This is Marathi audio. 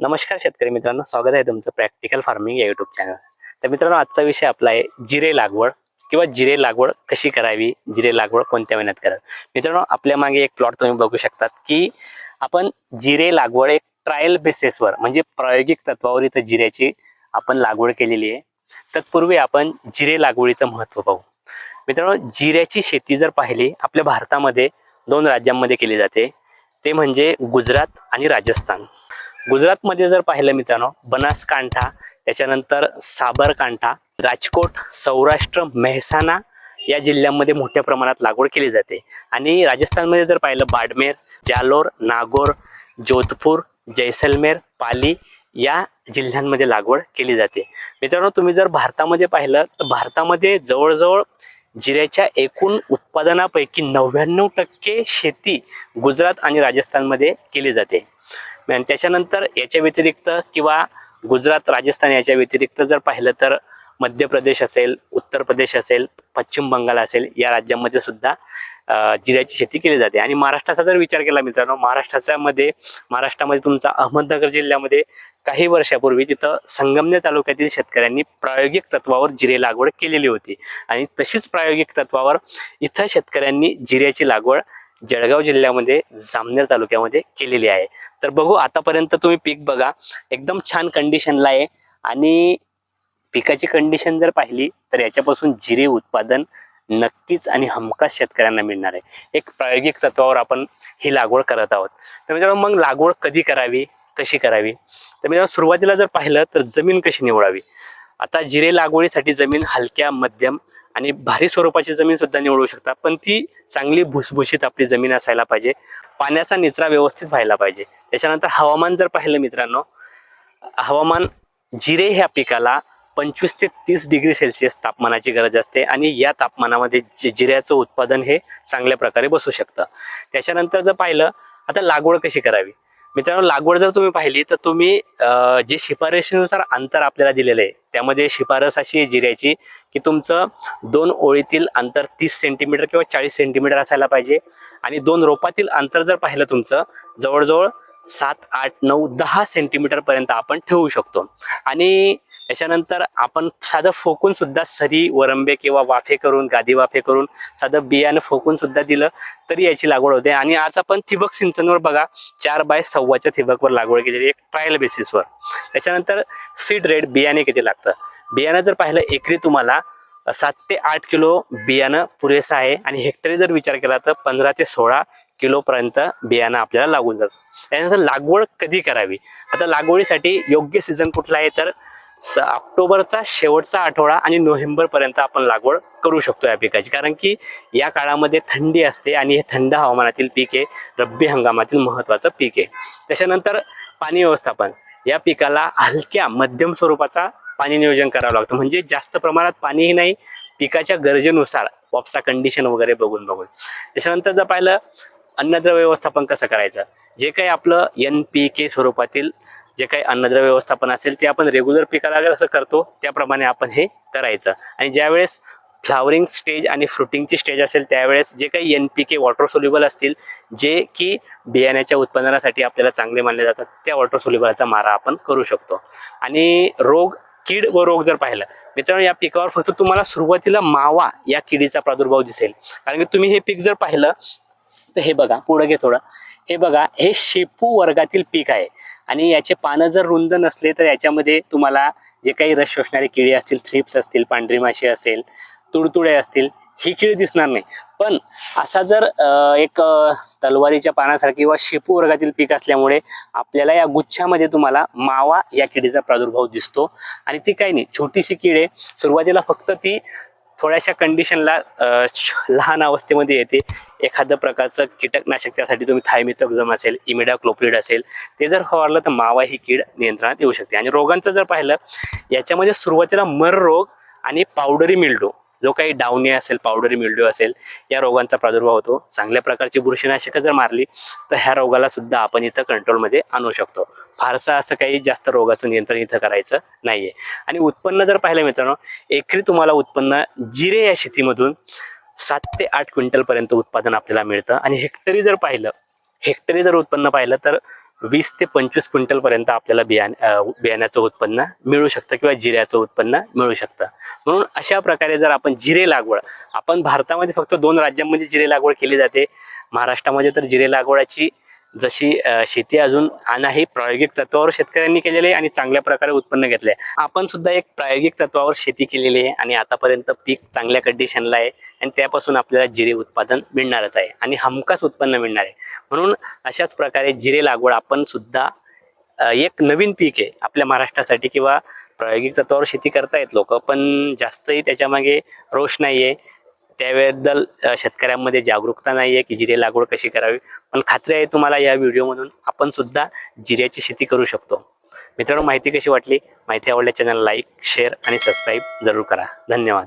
नमस्कार शेतकरी मित्रांनो स्वागत आहे तुमचं प्रॅक्टिकल फार्मिंग या युट्यूब चॅनल तर मित्रांनो आजचा विषय आपला आहे जिरे लागवड किंवा जिरे लागवड कशी करावी जिरे लागवड कोणत्या महिन्यात करावी? मित्रांनो आपल्या मागे एक प्लॉट तुम्ही बघू शकतात की आपण जिरे लागवड एक ट्रायल बेसिसवर म्हणजे प्रायोगिक तत्वावर इथं जिऱ्याची आपण लागवड केलेली आहे. तत्पूर्वी आपण जिरे लागवडीचं महत्त्व पाहू. मित्रांनो जिऱ्याची शेती जर पाहिली आपल्या भारतामध्ये दोन राज्यांमध्ये केली जाते. ते म्हणजे गुजरात आणि राजस्थान. गुजरातमध्ये जर पाहिलं मित्रांनो बनासकांठा त्याच्यानंतर साबरकांठा राजकोट सौराष्ट्र मेहसाणा या जिल्ह्यांमध्ये मोठ्या प्रमाणात लागवड केली जाते. आणि राजस्थानमध्ये जर पाहिलं बाडमेर जालोर नागोर जोधपूर जैसलमेर पाली या जिल्ह्यांमध्ये लागवड केली जाते. मित्रांनो तुम्ही जर भारतामध्ये पाहिलं तर भारतामध्ये जवळजवळ जिऱ्याच्या एकूण उत्पादनापैकी नव्याण्णव टक्के शेती गुजरात आणि राजस्थानमध्ये केली जाते. आणि त्याच्यानंतर याच्या व्यतिरिक्त किंवा गुजरात राजस्थान याच्या व्यतिरिक्त जर पाहिलं तर मध्य प्रदेश असेल उत्तर प्रदेश असेल पश्चिम बंगाल असेल या राज्यांमध्ये सुद्धा जिऱ्याची शेती केली जाते. आणि महाराष्ट्राचा जर विचार केला मित्रांनो महाराष्ट्राच्या मध्ये महाराष्ट्रामध्ये तुमचा अहमदनगर जिल्ह्यामध्ये काही वर्षापूर्वी तिथं संगमनेर तालुक्यातील शेतकऱ्यांनी प्रायोगिक तत्वावर जिरे लागवड केलेली होती. आणि तशीच प्रायोगिक तत्वावर इथं शेतकऱ्यांनी जिऱ्याची लागवड जळगाव जिल्ह्यामध्ये जामनेर तालुक्यामध्ये केलेली आहे. तर बघू आतापर्यंत तुम्ही पीक बघा. एकदम छान कंडिशनला आहे. आणि पिकाची कंडिशन जर पाहिली तर याच्यापासून जिरे उत्पादन नक्कीच आणि हमखास शेतकऱ्यांना मिळणार आहे. एक प्रायोगिक तत्वावर आपण ही लागवड करत आहोत. तर मित्रांनो मग लागवड कधी करावी? कशी करावी? तर मित्रांनो सुरुवातीला जर पाहिलं तर जमीन कशी निवडावी? आता जिरे लागवडीसाठी जमीन हलक्या मध्यम आणि भारी स्वरूपाची जमीन सुद्धा निवडू शकता. पण ती चांगली भुसभुशीत आपली जमीन असायला पाहिजे. पाण्याचा निचरा व्यवस्थित व्हायला पाहिजे. त्याच्यानंतर हवामान जर पाहिलं मित्रांनो हवामान जिरे ह्या पिकाला पंचवीस ते तीस डिग्री सेल्सिअस तापमानाची गरज असते आणि या तापमानामध्ये जिऱ्याचं उत्पादन हे चांगल्या प्रकारे बसू शकतं. त्याच्यानंतर जर पाहिलं आता लागवड कशी करावी? मित्रांनो लागवड जर तुम्ही पाहिली तर तुम्ही जे शिफारशीनुसार अंतर आपल्याला दिलेलं आहे त्यामध्ये शिफारस अशी आहे जिऱ्याची की तुमचं दोन ओळीतील अंतर तीस सेंटीमीटर किंवा चाळीस सेंटीमीटर असायला पाहिजे. आणि दोन रोपातील अंतर जर पाहिलं तुमचं जवळजवळ सात आठ नऊ दहा सेंटीमीटर पर्यंत आपण ठेवू शकतो. आणि त्याच्यानंतर आपण साधं फोकून सुद्धा सरी वरंबे किंवा वाफे करून गादी वाफे करून साधं बियाणं फोकून सुद्धा दिलं तरी याची लागवड होते. आणि आज आपण ठिबक सिंचनवर बघा चार बाय सव्वाच्या ठिबकवर लागवड केलेली एक ट्रायल बेसिसवर त्याच्यानंतर सीड रेट बियाणे किती लागतं? बियाणं जर पाहिलं एकरी तुम्हाला सात ते आठ किलो बियाणं पुरेसं आहे. आणि हेक्टरी जर विचार केला तर पंधरा ते सोळा किलोपर्यंत बियाणं आपल्याला लागून जातं. त्यानंतर लागवड कधी करावी? आता लागवडीसाठी योग्य सीझन कुठला आहे तर ऑक्टोबरचा शेवटचा आठवडा आणि नोव्हेंबरपर्यंत आपण लागवड करू शकतो या पिकाची. कारण की या काळामध्ये थंडी असते आणि हे थंड हवामानातील पीक आहे रब्बी हंगामातील महत्त्वाचं पीक आहे. त्याच्यानंतर पाणी व्यवस्थापन. या पिकाला हलक्या मध्यम स्वरूपाचा पाणी नियोजन करावं लागतं. म्हणजे जास्त प्रमाणात पाणीही नाही पिकाच्या गरजेनुसार वापसा कंडिशन वगैरे बघून बघून. त्याच्यानंतर जर पाहिलं अन्नद्रव्य व्यवस्थापन कसं करायचं? जे काही आपलं एन पी के स्वरूपातील जे काही अन्नद्रव्य व्यवस्थापन असेल ते आपण रेग्युलर पिकाला असं करतो त्याप्रमाणे आपण हे करायचं. आणि ज्यावेळेस फ्लावरिंग स्टेज आणि फ्रुटिंगची स्टेज असेल त्यावेळेस जे काही N P K water soluble असतील जे की बियाण्याच्या उत्पादनासाठी आपल्याला चांगले मानले जातात त्या वॉटर सोल्युबलचा मारा आपण करू शकतो. आणि रोग कीड व रोग जर पाहिलं मित्रांनो या पिकावर फक्त तुम्हाला सुरुवातीला मावा या किडीचा प्रादुर्भाव दिसेल. कारण की तुम्ही हे पीक जर पाहिलं तर हे बघा पुढं घे थोडं. हे बघा हे शेपू वर्गातील पीक आहे. आणि याचे पानं जर रुंद नसले तर याच्यामध्ये तुम्हाला जे काही रस शोषणारे किडे असतील थ्रिप्स असतील पांढरी माशी असेल तुडतुडे असतील ही किळ दिसणार नाही. पण असा जर एक तलवारीच्या पानासारखी किंवा शेपू वर्गातील पीक असल्यामुळे आपल्याला या गुच्छामध्ये तुम्हाला मावा या किडीचा प्रादुर्भाव दिसतो. आणि ती काही नाही छोटीशी किडे सुरुवातीला फक्त ती थोड्याशा कंडिशनला छ- लहान अवस्थेमध्ये येते. एखादं प्रकारचं कीटकनाशक त्यासाठी तुम्ही थायमिथोक्झम असेल इमिडाक्लोप्रिड असेल ते जर फवारलं तर मावा ही कीड नियंत्रणात येऊ शकते. आणि रोगांचं जर पाहिलं याच्यामध्ये सुरुवातीला मर रोग आणि पावडरी मिल्डो जो काही डावणी असेल पावडरी मिल्ड्यू असेल या रोगांचा प्रादुर्भाव होतो. चांगल्या प्रकारची बुरशीनाशकं जर मारली तर ह्या रोगाला सुद्धा आपण इथं कंट्रोलमध्ये आणू शकतो. फारसं असं काही जास्त रोगाचं नियंत्रण इथं करायचं नाहीये. आणि उत्पन्न जर पाहिलं मित्रांनो एकरी तुम्हाला उत्पन्न जिरे या शेतीमधून सात ते आठ क्विंटलपर्यंत उत्पादन आपल्याला मिळतं. आणि हेक्टरी जर पाहिलं हेक्टरी जर उत्पन्न पाहिलं तर वीस ते पंचवीस क्विंटलपर्यंत आपल्याला बियाण बियाण्याचं उत्पन्न मिळू शकतं किंवा जिऱ्याचं उत्पन्न मिळू शकतं. म्हणून अशा प्रकारे जर आपण जिरे लागवड आपण भारतामध्ये फक्त दोन राज्यांमध्ये जिरे लागवड केली जाते. महाराष्ट्रामध्ये तर जिरे लागवडाची जशी शेती अजून आहे प्रायोगिक तत्वावर शेतकऱ्यांनी केलेली आहे आणि चांगल्या प्रकारे उत्पन्न घेतले आपण सुद्धा एक प्रायोगिक तत्वावर शेती केलेली आहे आणि आतापर्यंत पीक चांगल्या कंडिशनला आहे आणि त्यापासून आपल्याला जिरे उत्पादन मिळणारच आहे आणि हमखास उत्पन्न मिळणार आहे. म्हणून अशाच प्रकारे जिरे लागवड आपण सुद्धा एक नवीन पीक आहे आपल्या महाराष्ट्रासाठी किंवा प्रायोगिक तत्वावर शेती करतायत लोक पण जास्तही त्याच्यामागे रोष नाही आहे त्याबद्दल शेतकऱ्यांमध्ये जागरूकता नाही आहे की जिरे लागवड कशी करावी. पण खात्री आहे तुम्हाला या व्हिडिओमधून आपण सुद्धा जिऱ्याची शेती करू शकतो. मित्रांनो माहिती कशी वाटली? माहिती आवडल्या चॅनल लाईक शेअर आणि सबस्क्राईब जरूर करा. धन्यवाद.